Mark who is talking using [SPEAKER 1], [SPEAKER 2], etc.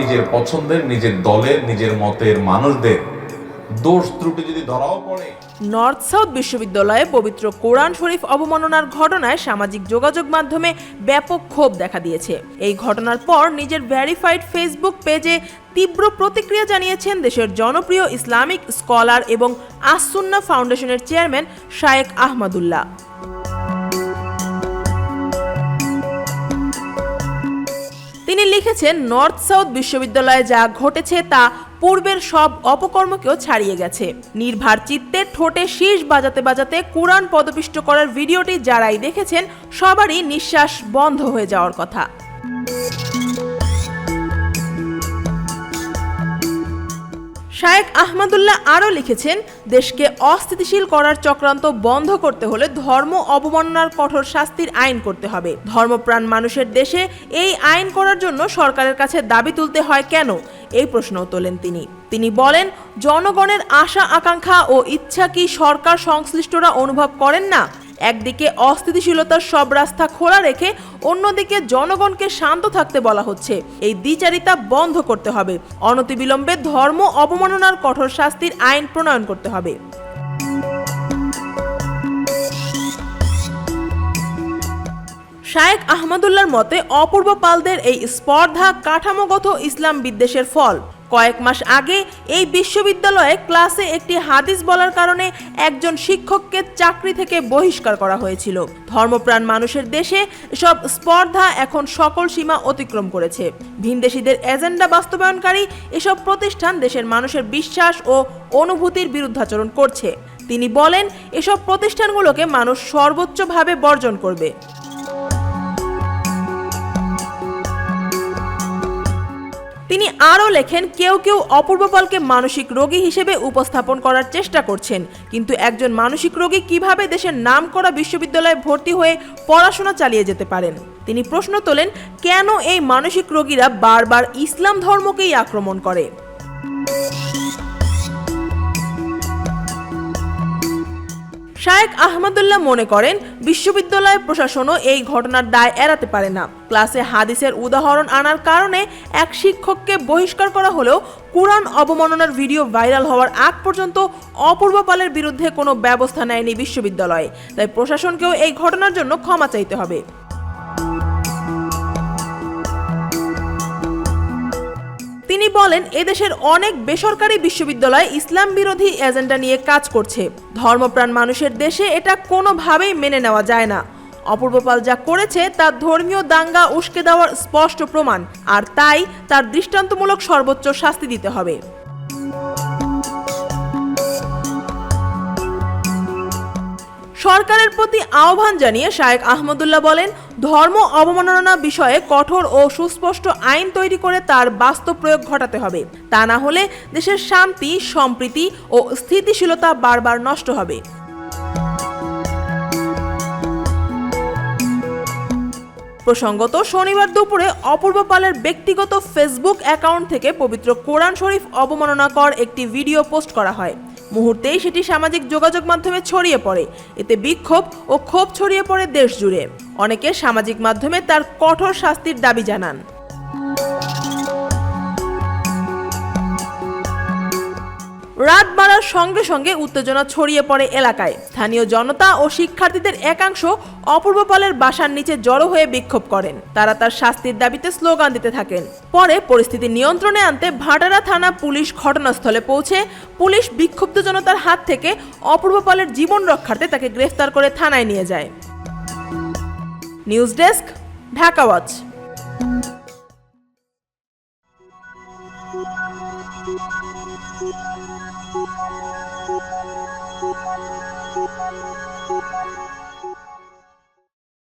[SPEAKER 1] নিজের পছন্দের, নিজের দলের, নিজের মতের মানুষদের দোষ ত্রুটি যদি ধরাও পড়ে।
[SPEAKER 2] নর্থ সাউথ বিশ্ববিদ্যালয়ে পবিত্র কোরআন শরীফ অবমাননার ঘটনায় সামাজিক যোগাযোগ মাধ্যমে ব্যাপক ক্ষোভ দেখা দিয়েছে। এই ঘটনার পর নিজের ভ্যারিফাইড ফেসবুক পেজে তীব্র প্রতিক্রিয়া জানিয়েছেন দেশের জনপ্রিয় ইসলামিক স্কলার এবং আসুন্না ফাউন্ডেশনের চেয়ারম্যান শায়েক আহমদুল্লাহ। লিখেছেন, নর্থ সাউথ বিশ্ববিদ্যালয়ে যা ঘটেছে তা পূর্বের সব অপকর্মকেও ছাড়িয়ে গেছে। নির্ভার চিত্তে ঠোঁটে শীষ বাজাতে বাজাতে কোরআন পদপিষ্ট করার ভিডিওটি যারাই দেখেছেন, সবারই নিঃশ্বাস বন্ধ হয়ে যাওয়ার কথা। শায়েক আহমদুল্লাহ আরও লিখেছেন, দেশকে অস্থিতিশীল করার চক্রান্ত বন্ধ করতে হলে ধর্ম অবমাননার কঠোর শাস্তির আইন করতে হবে। ধর্মপ্রাণ মানুষের দেশে এই আইন করার জন্য সরকারের কাছে দাবি তুলতে হয় কেন? এই প্রশ্নও তোলেন তিনি। তিনি বলেন, জনগণের আশা আকাঙ্ক্ষা ও ইচ্ছা কি সরকার সংশ্লিষ্টরা অনুভব করেন না? একদিকে অস্থিতিশীলতার সব রাস্তা খোলা রেখে অন্যদিকে জনগণকে শান্ত থাকতে বলা হচ্ছে। এই দ্বিচারিতা বন্ধ করতে হবে। অনতিবিলম্বে ধর্ম অবমাননার কঠোর শাস্তির আইন প্রণয়ন করতে হবে। শায়েক আহমদুল্লাহর মতে অপূর্ব পালদের এই স্পর্ধা কাঠামোগত ইসলাম বিদ্বেষের ফল। কয়েক মাস আগে এই বিশ্ববিদ্যালয়ে ক্লাসে একটি হাদিস বলার কারণে একজন শিক্ষককে চাকরি থেকে বহিষ্কার করা হয়েছিল। ধর্মপ্রাণ মানুষের দেশে সব স্পর্ধা এখন সকল সীমা অতিক্রম করেছে। ভিনদেশিদের এজেন্ডা বাস্তবায়নকারী এসব প্রতিষ্ঠান দেশের মানুষের বিশ্বাস ও অনুভূতির বিরুদ্ধাচরণ করছে। তিনি বলেন, এসব প্রতিষ্ঠানগুলোকে মানুষ সর্বোচ্চভাবে বর্জন করবে। তিনি আরও লেখেন, কেউ কেউ অপূর্ব পলকে মানসিক রোগী হিসেবে উপস্থাপন করার চেষ্টা করছেন। কিন্তু একজন মানসিক রোগী কীভাবে দেশের নাম করা বিশ্ববিদ্যালয়ে ভর্তি হয়ে পড়াশোনা চালিয়ে যেতে পারেন? তিনি প্রশ্ন তোলেন, কেন এই মানসিক রোগীরা বারবার ইসলাম ধর্মকেই আক্রমণ করে? শায়েক আহমদুল্লাহ মনে করেন বিশ্ববিদ্যালয় প্রশাসনও এই ঘটনার দায় এড়াতে পারে না। ক্লাসে হাদিসের উদাহরণ আনার কারণে এক শিক্ষককে বহিষ্কার করা হলেও কোরআন অবমাননার ভিডিও ভাইরাল হওয়ার আগ পর্যন্ত অপূর্ব পালের বিরুদ্ধে কোনো ব্যবস্থা নেয়নি বিশ্ববিদ্যালয়। তাই প্রশাসনকেও এই ঘটনার জন্য ক্ষমা চাইতে হবে। বলেন, এদেশের অনেক বেসরকারি বিশ্ববিদ্যালয় ইসলাম বিরোধী এজেন্ডা নিয়ে কাজ করছে। ধর্মপ্রাণ মানুষের দেশে এটা কোনোভাবেই মেনে নেওয়া যায় না। অপূর্বপাল যা করেছে তার ধর্মীয় দাঙ্গা উস্কে দেওয়ার স্পষ্ট প্রমাণ, আর তাই তার দৃষ্টান্তমূলক সর্বোচ্চ শাস্তি দিতে হবে। সরকারের প্রতি আহ্বান জানিয়ে শায়েক আহমদুল্লাহ বলেন ধর্ম অবমাননা বিষয়ে কঠোর ও সুস্পষ্ট আইন তৈরি করে তার বাস্তব প্রয়োগ ঘটাতে হবে। তা না হলে দেশের শান্তি, সম্প্রীতি ও স্থিতিশীলতা বারবার নষ্ট হবে। প্রসঙ্গত, শনিবার দুপুরে অপূর্ব পালের ব্যক্তিগত ফেসবুক অ্যাকাউন্ট থেকে পবিত্র কোরআন শরীফ অবমাননাকর একটি ভিডিও পোস্ট করা হয়। মুহূর্তেই সেটি সামাজিক যোগাযোগ মাধ্যমে ছড়িয়ে পড়ে। এতে বিক্ষোভ ও ক্ষোভ ছড়িয়ে পড়ে দেশ জুড়ে অনেকে সামাজিক মাধ্যমে তার কঠোর শাস্তির দাবি জানান। রাত বাড়ার সঙ্গে সঙ্গে উত্তেজনা ছড়িয়ে পড়ে এলাকায়। স্থানীয় জনতা ও শিক্ষার্থীদের একাংশ অপূর্ব পালের বাসার নিচে জড়ো হয়ে বিক্ষোভ করেন। তারা তার শাস্তির দাবিতে স্লোগান দিতে থাকেন। পরে পরিস্থিতি নিয়ন্ত্রণে আনতে ভাটারা থানা পুলিশ ঘটনাস্থলে পৌঁছে পুলিশ বিক্ষুব্ধ জনতার হাত থেকে অপূর্ব পালের জীবন রক্ষার্থে তাকে গ্রেফতার করে থানায় নিয়ে যায়। News desk, Dhaka watch.
[SPEAKER 3] Thank you.